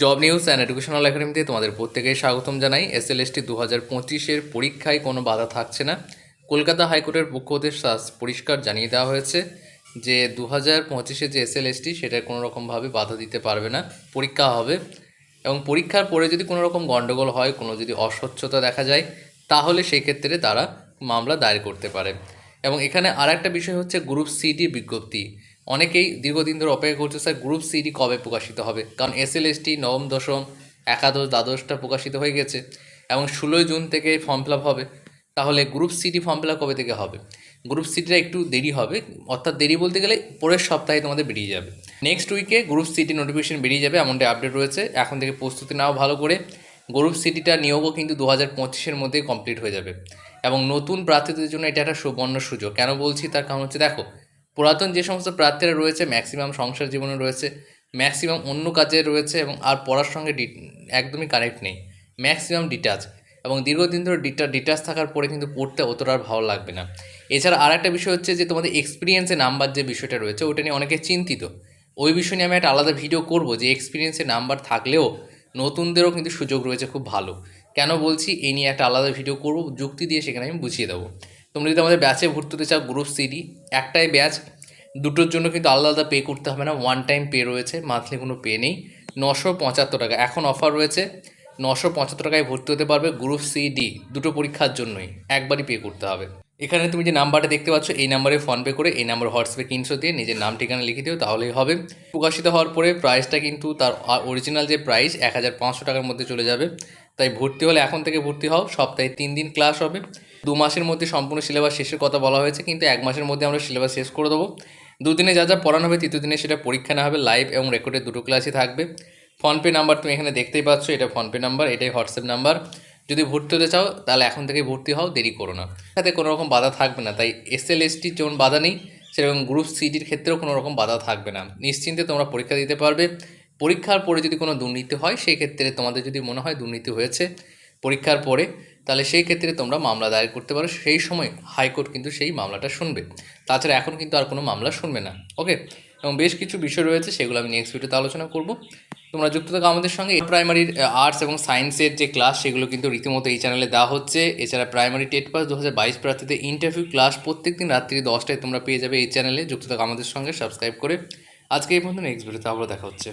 Job news and educational একাডেমিতে তোমাদের প্রত্যেকেই স্বাগতম জানাই। এস এল এস টি দু হাজার পঁচিশের পরীক্ষায় কোনো বাধা থাকছে না। কলকাতা হাইকোর্টের পক্ষ হতে পরিষ্কার জানিয়ে দেওয়া হয়েছে যে দু হাজার পঁচিশে যে এস এল এস টি সেটা কোনো রকমভাবে বাধা দিতে পারবে না। পরীক্ষা হবে। এবং পরীক্ষার পরে যদি কোনো রকম গণ্ডগোল হয়, কোনো যদি অস্বচ্ছতা দেখা যায়, তাহলে সেই ক্ষেত্রে তারা মামলা দায়ের করতে পারে। এবং এখানে আর একটা বিষয় হচ্ছে গ্রুপ সিডি বিজ্ঞপ্তি। অনেকেই দীর্ঘদিন ধরে অপেক্ষা করছে, স্যার গ্রুপ সিডি কবে প্রকাশিত হবে? কারণ এস এল এস টি নবম, দশম, একাদশ, দ্বাদশটা প্রকাশিত হয়ে গেছে এবং ষোলোই জুন থেকে ফর্ম ফিল হবে। তাহলে গ্রুপ সিডি ফর্ম ফিল কবে থেকে হবে? গ্রুপ সিডিটা একটু দেরি হবে। অর্থাৎ দেরি বলতে গেলে পরের সপ্তাহে তোমাদের বেরিয়ে যাবে। নেক্সট উইকে গ্রুপ সিটি নোটিফিকেশন বেরিয়ে যাবে, এমনটা আপডেট রয়েছে। এখন থেকে প্রস্তুতি নাও ভালো করে। গ্রুপ সিটিটা নিয়োগও কিন্তু দু হাজার পঁচিশের মধ্যেই কমপ্লিট হয়ে যাবে। এবং নতুন প্রার্থীদের জন্য এটা একটা সুবর্ণ সুযোগ। কেন বলছি? তার কারণ হচ্ছে, দেখো পুরাতন যে সমস্ত প্রার্থীরা রয়েছে ম্যাক্সিমাম সংসার জীবনে রয়েছে ম্যাক্সিমাম অন্য কাজে রয়েছে এবং আর পড়ার সঙ্গে ডি- একদমই কানেক্ট নেই। ম্যাক্সিমাম ডিটাচ এবং দীর্ঘদিন ধরে ডিটা ডিটাচ থাকার পরে কিন্তু পড়তে অতটা আর ভালো লাগবে না। এছাড়া আর একটা বিষয় হচ্ছে যে, তোমাদের এক্সপিরিয়েন্সে নাম্বার যে বিষয়টা রয়েছে ওটা নিয়ে অনেকে চিন্তিত। ওই বিষয় নিয়ে আমি একটা আলাদা ভিডিও করব যে এক্সপিরিয়েন্সে নাম্বার থাকলেও নতুনদেরও কিন্তু সুযোগ রয়েছে খুব ভালো। কেন বলছি? এই নিয়ে একটা আলাদা ভিডিও করব, যুক্তি দিয়ে সেখানে আমি বুঝিয়ে দেবো। তোমরা যদি আমাদের ব্যাচে ভর্তি হতে চাও গ্রুপ সিডি একটাই ব্যাচ দুটোর জন্য কিন্তু আলাদা আলাদা পে করতে হবে না ওয়ান টাইম পে রয়েছে মান্থলি কোনো পে নেই। নশো পঁচাত্তর টাকা। এখন অফার রয়েছে, নশো পঁচাত্তর টাকায় ভর্তি হতে পারবে গ্রুপ সি ডি দুটো পরীক্ষার জন্যই। একবারই পে করতে হবে। এখানে তুমি যে নাম্বারটা দেখতে পাচ্ছ, এই নাম্বারে ফোন পে করে, এই নাম্বার হোয়াটসঅ্যাপে কিনশো দিয়ে নিজের নাম, ঠিকানা লিখে দিও, তাহলেই হবে। প্রকাশিত হওয়ার পরে প্রাইসটা কিন্তু তার অরিজিনাল যে প্রাইস এক হাজার পাঁচশো টাকার মধ্যে চলে যাবে। তাই ভর্তি হলে এখন থেকে ভর্তি হও, সপ্তাহে তিন দিন ক্লাস হবে। দু মাসের মধ্যে সম্পূর্ণ সিলেবাস শেষের কথা বলা হয়েছে, কিন্তু এক মাসের মধ্যে আমরা সিলেবাস শেষ করে দেবো। দুদিনে যা যা পড়ানো হবে, তৃতীয় দিনে সেটা পরীক্ষা না হবে লাইভ এবং রেকর্ডের দুটো ক্লাসই থাকবে। ফোনপে নাম্বার তুমি এখানে দেখতেই পাচ্ছ, এটা ফোনপে নাম্বার এটাই হোয়াটসঅ্যাপ নাম্বার যদি ভর্তি হতে চাও, তাহলে এখন থেকে ভর্তি হও, দেরি করো না। তাতে কোনো রকম বাধা থাকবে না, তাই এস এল এসটির যেমন বাধা নেই, সেরকম গ্রুপ সিডির ক্ষেত্রেও কোনো রকম বাধা থাকবে না। নিশ্চিন্তে তোমরা পরীক্ষা দিতে পারবে। পরীক্ষার পরে যদি কোনো দুর্নীতি হয়, সেই ক্ষেত্রে তোমাদের যদি মনে হয় দুর্নীতি হয়েছে, পরীক্ষার পরে তাহলে সেই ক্ষেত্রে তোমরা মামলা দায়ের করতে পারো। সেই সময় হাইকোর্ট কিন্তু সেই মামলাটা শুনবে। তাছাড়া এখন কিন্তু আর কোনো মামলা শুনবে না। ওকে এবং বেশ কিছু বিষয় রয়েছে, সেগুলো আমি নেক্সট ভিডিওতে আলোচনা করব। তোমরা যুক্ত থাকো আমাদের সঙ্গে। প্রাইমারির আর্টস এবং সায়েন্সের যে ক্লাস সেগুলো কিন্তু রীতিমতো এই চ্যানেলে দেওয়া হচ্ছে। এছাড়া প্রাইমারি টেট পাস দু হাজার বাইশ প্রার্থীদের ইন্টারভিউ ক্লাস প্রত্যেক দিন রাত্রি দশটায় তোমরা পেয়ে যাবে এই চ্যানেলে যুক্ত থাকো আমাদের সঙ্গে সাবস্ক্রাইব করে। আজকে এই পর্যন্ত নেক্সট ভিডিওতে আবার দেখা হচ্ছে।